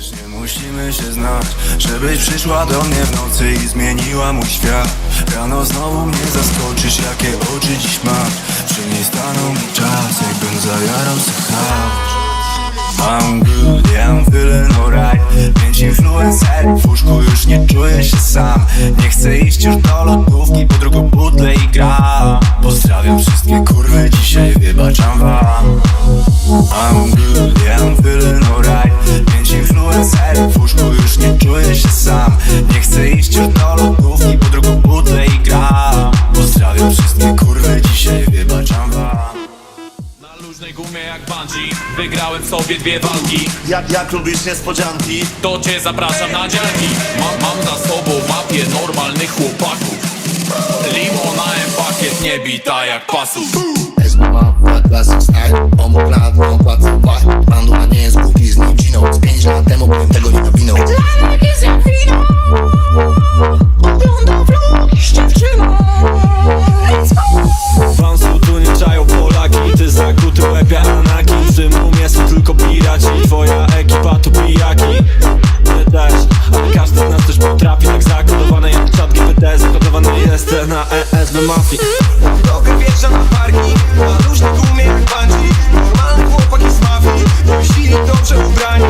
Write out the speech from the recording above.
Nie musimy się znać. Żebyś przyszła do mnie w nocy i zmieniła mój świat. Rano znowu mnie zaskoczysz, jakie oczy dziś masz. Przy niej stanął mi czas, jakbym zajarał house I'm good, yeah, I'm feeling alright Pięć influencerów w łóżku, już nie czuję się sam. Nie chcę iść już do lodówki, po drugą butlę i gram Pozdrawiam wszystkie kurwy, dzisiaj wybaczam wam sam. Nie chcę iść już do lodówki, po drugą butlę i gram. Pozdrawiam wszystkie kurwy, dzisiaj wybaczam wam. Na luźnej gumie jak bungee Wygrałem sobie dwie walki. Jak, jak lubisz niespodzianki? To cię zapraszam na dziarki. Mam, mam za sobą mapię normalnych chłopaków. Limonałem pakiet nie bita jak pasów classic style Ja na każdym umie są tylko piraci. Twoja ekipa to pijaki. My też, ale każdy z nas też potrafi Tak zakodowany jak czat GPT Zakodowany jestem na ESB Mafii. Drogę wjeżdża na parking A różne gumie Normalny chłopak jest z mafii Silni dobrze ubrani.